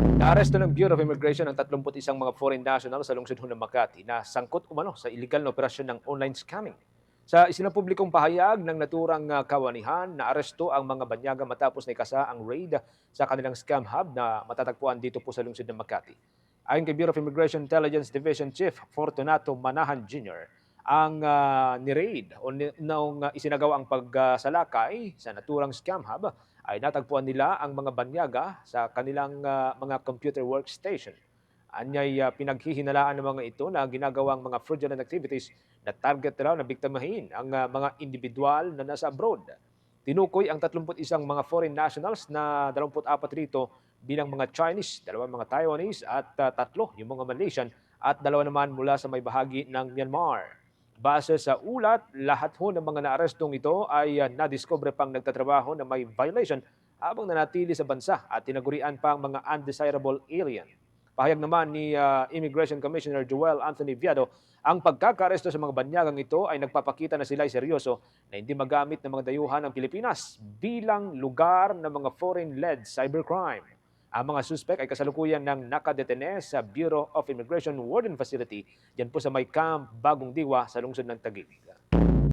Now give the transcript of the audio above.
Naaresto ng Bureau of Immigration ang 31 mga foreign nationals sa lungsod ng Makati na sangkot umano sa illegal na operasyon ng online scamming. Sa isinapublikong pahayag ng naturang ah, kawanihan, naaresto ang mga banyaga matapos na ikasa ang raid sa kanilang scam hub na matatagpuan dito po sa lungsod ng Makati. Ayon kay Bureau of Immigration Intelligence Division Chief Fortunato Manahan Jr., ang uh, ni-raid o ni, nung ah, isinagawa ang pagsalakay sa naturang scam hub ay natagpuan nila ang mga banyaga sa kanilang ah, mga computer workstation. Anyay ah, pinaghihinalaan ng mga ito na ginagawang mga fraudulent activities na target raw na biktimahin ang ah, mga individual na nasa abroad. Tinukoy ang 31 mga foreign nationals na 24 rito bilang mga Chinese, dalawang mga Taiwanese at ah, tatlo yung mga Malaysian at dalawa naman mula sa may bahagi ng Myanmar. Base sa ulat, lahat ho ng mga naarestong ito ay uh, nadiscover pang nagtatrabaho na may violation habang nanatili sa bansa at tinagurian pa ang mga undesirable alien. Pahayag naman ni uh, Immigration Commissioner Joel Anthony Viado, ang pagkakaresto sa mga banyagang ito ay nagpapakita na sila ay seryoso na hindi magamit ng mga dayuhan ng Pilipinas bilang lugar ng mga foreign-led cybercrime. Ang mga suspect ay kasalukuyan ng nakadetene sa Bureau of Immigration Warden Facility, yan po sa may Camp Bagong Diwa sa lungsod ng Taguig.